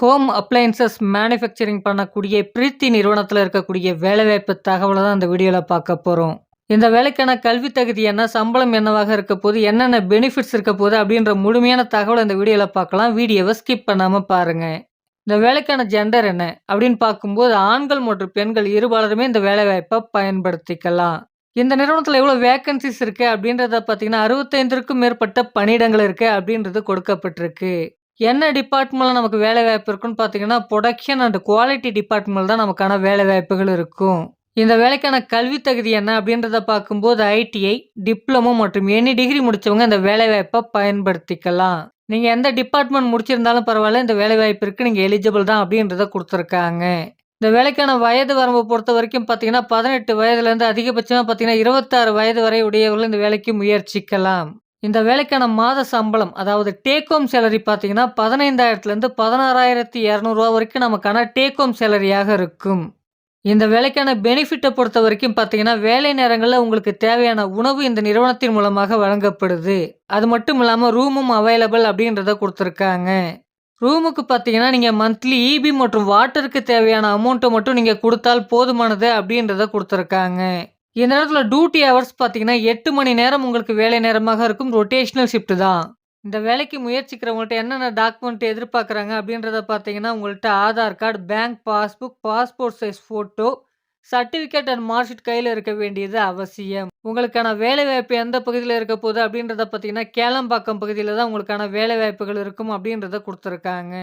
Home appliances manufacturing பண்ணக்கூடிய பிரீத்தி நிறுவனத்தில் இருக்கக்கூடிய வேலைவாய்ப்பு தகவலை தான் இந்த வீடியோவில் பார்க்க போகிறோம் இந்த வேலைக்கான கல்வி தகுதி என்ன சம்பளம் என்னவாக இருக்க போது என்னென்ன பெனிஃபிட்ஸ் இருக்க போது அப்படின்ற முழுமையான தகவலை இந்த வீடியோவில் பார்க்கலாம். வீடியோவை ஸ்கிப் பண்ணாமல் பாருங்கள் இந்த வேலைக்கான ஜெண்டர் என்ன அப்படின்னு பார்க்கும்போது ஆண்கள் மற்றும் பெண்கள் இருபாலருமே இந்த வேலைவாய்ப்பை பயன்படுத்திக்கலாம். இந்த நிறுவனத்தில் எவ்வளோ வேக்கன்சிஸ் இருக்குது அப்படின்றத பார்த்தீங்கன்னா அறுபத்தைந்திற்கும் மேற்பட்ட பணியிடங்கள் இருக்குது அப்படின்றது கொடுக்கப்பட்டிருக்கு. என்ன டிபார்ட்மெண்ட்டில் நமக்கு வேலை வாய்ப்பு இருக்குன்னு பார்த்தீங்கன்னா ப்ரொடக்ஷன் அண்ட் குவாலிட்டி டிபார்ட்மெண்ட் தான் நமக்கான வேலை வாய்ப்புகள் இருக்கும். இந்த வேலைக்கான கல்வி தகுதி என்ன அப்படின்றத பார்க்கும்போது ஐடிஐ டிப்ளமோ மற்றும் எனி டிகிரி முடிச்சவங்க இந்த வேலைவாய்ப்பை பயன்படுத்திக்கலாம். நீங்கள் எந்த டிபார்ட்மெண்ட் முடிச்சிருந்தாலும் பரவாயில்ல இந்த வேலைவாய்ப்பிற்கு நீங்கள் எலிஜிபிள் தான் அப்படின்றத கொடுத்துருக்காங்க. இந்த வேலைக்கான வயது வரம்பை பொறுத்த வரைக்கும் பார்த்தீங்கன்னா பதினெட்டு வயதுலேருந்து அதிகபட்சமாக பார்த்தீங்கன்னா இருபத்தாறு வயது வரை உடையவர்கள் இந்த வேலைக்கு முயற்சிக்கலாம். இந்த வேலைக்கான மாத சம்பளம் அதாவது டேக் ஹோம் சேலரி பார்த்தீங்கன்னா பதினைந்தாயிரத்துலேருந்து பதினாறாயிரத்தி இரநூறுவா வரைக்கும் நமக்கான டேக் ஹோம் சேலரியாக இருக்கும். இந்த வேலைக்கான பெனிஃபிட்டை பொறுத்த வரைக்கும் பார்த்தீங்கன்னா வேலை நேரங்களில் உங்களுக்கு தேவையான உணவு இந்த நிறுவனத்தின் மூலமாக வழங்கப்படுது. அது மட்டும் இல்லாமல் ரூமும் அவைலபிள் அப்படின்றத கொடுத்துருக்காங்க. ரூமுக்கு பார்த்தீங்கன்னா நீங்கள் மந்த்லி இபி மற்றும் வாட்டருக்கு தேவையான அமௌண்ட்டை மட்டும் நீங்கள் கொடுத்தால் போதுமானது அப்படின்றத கொடுத்துருக்காங்க. இந்த நேரத்தில் டியூட்டி ஹவர்ஸ் பார்த்தீங்கன்னா எட்டு மணி நேரம் உங்களுக்கு வேலை நேரமாக இருக்கும். ரொட்டேஷனல் ஷிஃப்ட் தான். இந்த வேலைக்கு முயற்சிக்கிறவங்கள்ட்ட என்னென்ன டாக்குமெண்ட் எதிர்பார்க்குறாங்க அப்படின்றத பார்த்தீங்கன்னா உங்கள்கிட்ட Aadhaar card bank passbook passport size photo certificate and marksheet கையில் இருக்க வேண்டியது அவசியம். உங்களுக்கான வேலை வாய்ப்பு எந்த பகுதியில் இருக்க போகுது அப்படின்றத பார்த்தீங்கன்னா கேளம்பாக்கம் பகுதியில் தான் உங்களுக்கான வேலை வாய்ப்புகள் இருக்கும் அப்படின்றத கொடுத்துருக்காங்க.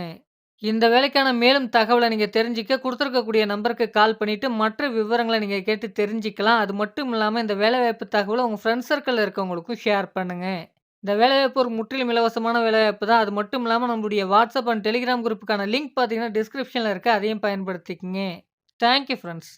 இந்த வேலைக்கான மேலும் தகவலை நீங்கள் தெரிஞ்சிக்க கொடுத்துருக்கக்கூடிய நம்பருக்கு கால் பண்ணிவிட்டு மற்ற விவரங்களை நீங்கள் கேட்டு தெரிஞ்சிக்கலாம். அது மட்டும் இல்லாமல் இந்த வேலைவாய்ப்பு தகவலை உங்கள் ஃப்ரெண்ட்ஸ் சர்க்கிளில் இருக்கவங்களுக்கும் ஷேர் பண்ணுங்கள் இந்த வேலைவாய்ப்பு ஒரு முற்றிலும் இலவசமான வேலைவாய்ப்பு தான். அது மட்டும் இல்லாமல் நம்மளுடைய வாட்ஸ்அப் அண்ட் டெலிகிராம் குரூப்புக்கான லிங்க் பார்த்தீங்கன்னா டிஸ்கிரிப்ஷனில் இருக்குது அதையும் பயன்படுத்திக்கங்க. Thank you friends